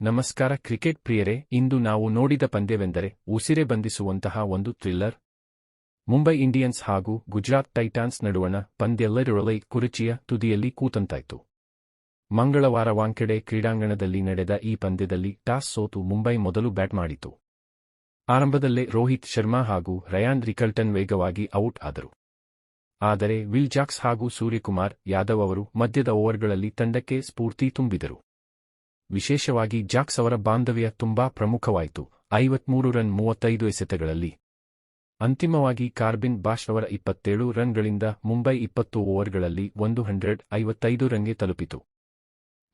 ನಮಸ್ಕಾರ ಕ್ರಿಕೆಟ್ ಪ್ರಿಯರೇ, ಇಂದು ನಾವು ನೋಡಿದ ಪಂದ್ಯವೆಂದರೆ ಉಸಿರೆ ಬಂಧಿಸುವಂತಹ ಒಂದು ಥ್ರಿಲ್ಲರ್. ಮುಂಬೈ ಇಂಡಿಯನ್ಸ್ ಹಾಗೂ ಗುಜರಾತ್ ಟೈಟಾನ್ಸ್ ನಡುವಣ ಪಂದ್ಯೆಲ್ಲರೊಳೈ ಕುರುಚಿಯ ತುದಿಯಲ್ಲಿ ಕೂತಂತಾಯ್ತು. ಮಂಗಳವಾರ ವಾಂಖೆಡೆ ಕ್ರೀಡಾಂಗಣದಲ್ಲಿ ನಡೆದ ಈ ಪಂದ್ಯದಲ್ಲಿ ಟಾಸ್ ಸೋತು ಮುಂಬೈ ಮೊದಲು ಬ್ಯಾಟ್ ಮಾಡಿತು. ಆರಂಭದಲ್ಲೇ ರೋಹಿತ್ ಶರ್ಮಾ ಹಾಗೂ ರಯಾನ್ ರಿಕಲ್ಟನ್ ವೇಗವಾಗಿ ಔಟ್ ಆದರು. ಆದರೆ ವಿಲ್ ಜಾಕ್ಸ್ ಹಾಗೂ ಸೂರ್ಯಕುಮಾರ್ ಯಾದವ್ ಅವರು ಮಧ್ಯದ ಓವರ್ಗಳಲ್ಲಿ ತಂಡಕ್ಕೆ ಸ್ಫೂರ್ತಿ ತುಂಬಿದರು. ವಿಶೇಷವಾಗಿ ಜಾಕ್ಸ್ ಅವರ ಬಾಂಧವ್ಯ ತುಂಬಾ ಪ್ರಮುಖವಾಯಿತು. ಐವತ್ಮೂರು ರನ್ ಮೂವತ್ತೈದು ಎಸೆತಗಳಲ್ಲಿ. ಅಂತಿಮವಾಗಿ ಕಾರ್ಬಿನ್ ಬಾಷ್ ಅವರ ಇಪ್ಪತ್ತೇಳು ರನ್ಗಳಿಂದ ಮುಂಬೈ ಇಪ್ಪತ್ತು ಓವರ್ಗಳಲ್ಲಿ ಒಂದು ಹಂಡ್ರೆಡ್ ಐವತ್ತೈದು ರನ್ಗೆ ತಲುಪಿತು.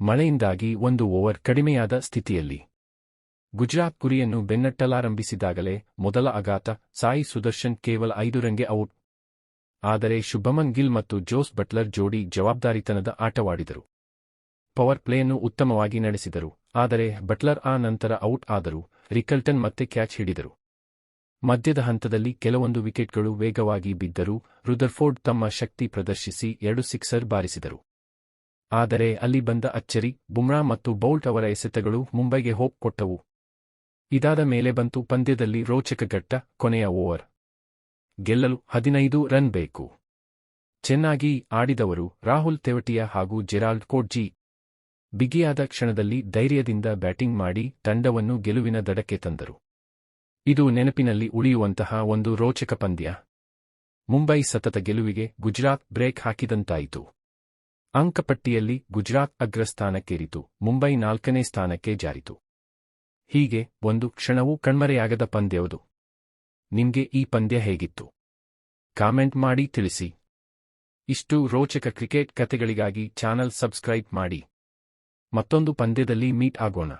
ಮಳೆಯಿಂದಾಗಿ ಒಂದು ಓವರ್ ಕಡಿಮೆಯಾದ ಸ್ಥಿತಿಯಲ್ಲಿ. ಗುಜರಾತ್ ಗುರಿಯನ್ನು ಬೆನ್ನಟ್ಟಲಾರಂಭಿಸಿದಾಗಲೇ ಮೊದಲ ಆಘಾತ ಸಾಯಿ ಸುದರ್ಶನ್ ಕೇವಲ ಐದು ರನ್ಗೆ ಔಟ್. ಆದರೆ ಶುಭಮನ್ ಗಿಲ್ ಮತ್ತು ಜೋಸ್ ಬಟ್ಲರ್ ಜೋಡಿ ಜವಾಬ್ದಾರಿತನದ ಆಟವಾಡಿದರು. ಪವರ್ ಪ್ಲೇಯನ್ನು ಉತ್ತಮವಾಗಿ ನಡೆಸಿದರು. ಆದರೆ ಬಟ್ಲರ್ ಆ ನಂತರ ಔಟ್ ಆದರು. ರಿಕಲ್ಟನ್ ಮತ್ತೆ ಕ್ಯಾಚ್ ಹಿಡಿದರು. ಮಧ್ಯದ ಹಂತದಲ್ಲಿ ಕೆಲವೊಂದು ವಿಕೆಟ್ಗಳು ವೇಗವಾಗಿ ಬಿದ್ದರೂ. ರುದರ್ಫೋರ್ಡ್ ತಮ್ಮ ಶಕ್ತಿ ಪ್ರದರ್ಶಿಸಿ ಎರಡು ಸಿಕ್ಸರ್ ಬಾರಿಸಿದರು. ಆದರೆ ಅಲ್ಲಿ ಬಂದ ಅಚ್ಚರಿ, ಬುಮ್ರಾ ಮತ್ತು ಬೌಲ್ಟ್ ಅವರ ಎಸೆತಗಳು ಮುಂಬೈಗೆ ಹೋಪ್ ಕೊಟ್ಟವು. ಇದಾದ ಮೇಲೆ ಬಂತು ಪಂದ್ಯದಲ್ಲಿ ರೋಚಕ ಘಟ್ಟ, ಕೊನೆಯ ಓವರ್. ಗೆಲ್ಲಲು ಹದಿನೈದು ರನ್ ಬೇಕು. ಚೆನ್ನಾಗಿ ಆಡಿದವರು ರಾಹುಲ್ ತೆವಟಿಯಾ ಹಾಗೂ ಜೆರಾಲ್ಡ್ ಕೋಡ್ಜಿ ಬಿಗಿಯಾದ ಕ್ಷಣದಲ್ಲಿ ಧೈರ್ಯದಿಂದ ಬ್ಯಾಟಿಂಗ್ ಮಾಡಿ ತಂಡವನ್ನು ಗೆಲುವಿನ ದಡಕ್ಕೆ ತಂದರು. ಇದು ನೆನಪಿನಲ್ಲಿ ಉಳಿಯುವಂತಹ ಒಂದು ರೋಚಕ ಪಂದ್ಯ. ಮುಂಬೈ ಸತತ ಗೆಲುವಿಗೆ ಗುಜರಾತ್ ಬ್ರೇಕ್ ಹಾಕಿದಂತಾಯಿತು. ಅಂಕಪಟ್ಟಿಯಲ್ಲಿ ಗುಜರಾತ್ ಅಗ್ರಸ್ಥಾನಕ್ಕೇರಿತು, ಮುಂಬೈ ನಾಲ್ಕನೇ ಸ್ಥಾನಕ್ಕೆ ಜಾರಿತು. ಹೀಗೆ ಒಂದು ಕ್ಷಣವೂ ಕಣ್ಮರೆಯಾಗದ ಪಂದ್ಯವುದು. ನಿಮ್ಗೆ ಈ ಪಂದ್ಯ ಹೇಗಿತ್ತು? ಕಾಮೆಂಟ್ ಮಾಡಿ ತಿಳಿಸಿ. ಇಷ್ಟು ರೋಚಕ ಕ್ರಿಕೆಟ್ ಕಥೆಗಳಿಗಾಗಿ ಚಾನಲ್ ಸಬ್ಸ್ಕ್ರೈಬ್ ಮಾಡಿ. ಮತ್ತೊಂದು ಪಂದ್ಯದಲ್ಲಿ ಮೀಟ್ ಆಗೋಣ.